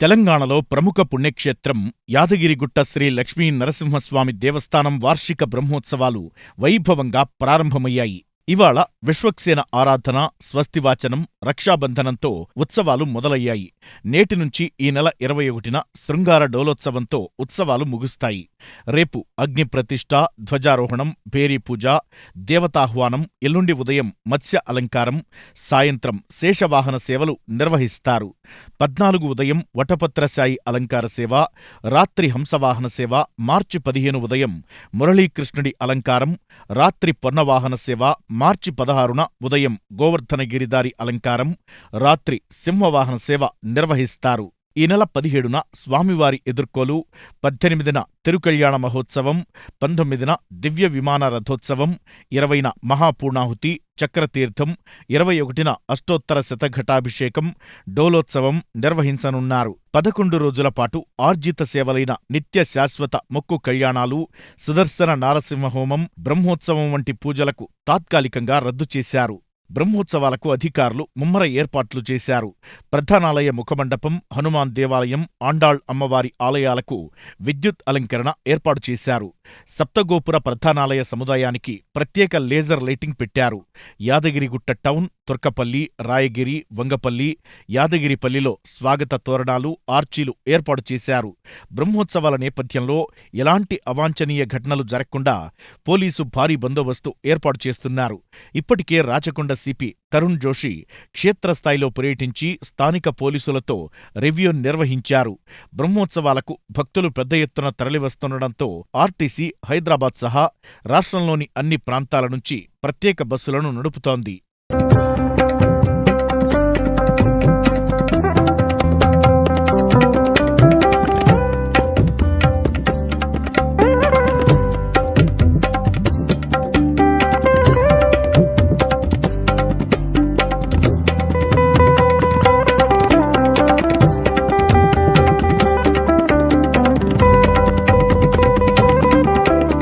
తెలంగాణలో ప్రముఖ పుణ్యక్షేత్రం యాదగిరిగుట్ట శ్రీ లక్ష్మీ నరసింహస్వామి దేవస్థానం వార్షిక బ్రహ్మోత్సవాలు వైభవంగా ప్రారంభమయ్యాయి. ఇవాళ విశ్వక్సేన ఆరాధన స్వస్తివాచనం రక్షాబంధనంతో ఉత్సవాలు మొదలయ్యాయి. నేటి నుంచి ఈ నెల ఇరవై ఒకటిన శృంగార డోలోత్సవంతో ఉత్సవాలు ముగుస్తాయి. రేపు అగ్ని ప్రతిష్ఠ ధ్వజారోహణం భేరీ పూజ దేవతాహ్వానం ఎల్లుండి ఉదయం మత్స్య అలంకారం సాయంత్రం శేషవాహన సేవలు నిర్వహిస్తారు. పద్నాలుగు ఉదయం వటపత్రశాయి అలంకార సేవ రాత్రి హంసవాహన సేవ మార్చి పదిహేను ఉదయం మురళీకృష్ణుడి అలంకారం రాత్రి పొన్నవాహన సేవ మార్చి పదహారున ఉదయం గోవర్ధనగిరిదారి అలంకారం రాత్రి సింహవాహన సేవ నిర్వహిస్తారు. ఈ నెల పదిహేడున స్వామివారి ఎదుర్కోలు పద్దెనిమిదిన తిరుకళ్యాణ మహోత్సవం పంతొమ్మిదిన దివ్య విమాన రథోత్సవం ఇరవైన మహాపూర్ణాహుతి చక్రతీర్థం ఇరవై ఒకటిన అష్టోత్తర శతఘటాభిషేకం డోలోత్సవం నిర్వహించనున్నారు. పదకొండు రోజుల పాటు ఆర్జిత సేవలైన నిత్య శాశ్వత మొక్కు కళ్యాణాలు సుదర్శన నారసింహహోమం బ్రహ్మోత్సవం వంటి పూజలకు తాత్కాలికంగా రద్దు చేశారు. బ్రహ్మోత్సవాలకు అధికారులు ముమ్మర ఏర్పాట్లు చేశారు. ప్రధానాలయ ముఖమండపం హనుమాన్ దేవాలయం ఆండాళ్ అమ్మవారి ఆలయాలకు విద్యుత్ అలంకరణ ఏర్పాటు చేశారు. సప్తగోపుర ప్రధానాలయ సముదాయానికి ప్రత్యేక లేజర్ లైటింగ్ పెట్టారు. యాదగిరిగుట్ట టౌన్ తుర్కపల్లి రాయగిరి వంగపల్లి యాదగిరిపల్లిలో స్వాగత తోరణాలు ఆర్చీలు ఏర్పాటు చేశారు. బ్రహ్మోత్సవాల నేపథ్యంలో ఎలాంటి అవాంఛనీయ ఘటనలు జరగకుండా పోలీసు భారీ బందోబస్తు ఏర్పాటు చేస్తున్నారు. ఇప్పటికే రాచకొండ సిపి తరుణ్ జోషి క్షేత్రస్థాయిలో పర్యటించి స్థానిక పోలీసులతో రివ్యూ నిర్వహించారు. బ్రహ్మోత్సవాలకు భక్తులు పెద్ద ఎత్తున తరలివస్తుండటంతో ఆర్టీసీ హైదరాబాద్ సహా రాష్ట్రంలోని అన్ని ప్రాంతాల నుంచి ప్రత్యేక బస్సులను నడుపుతోంది.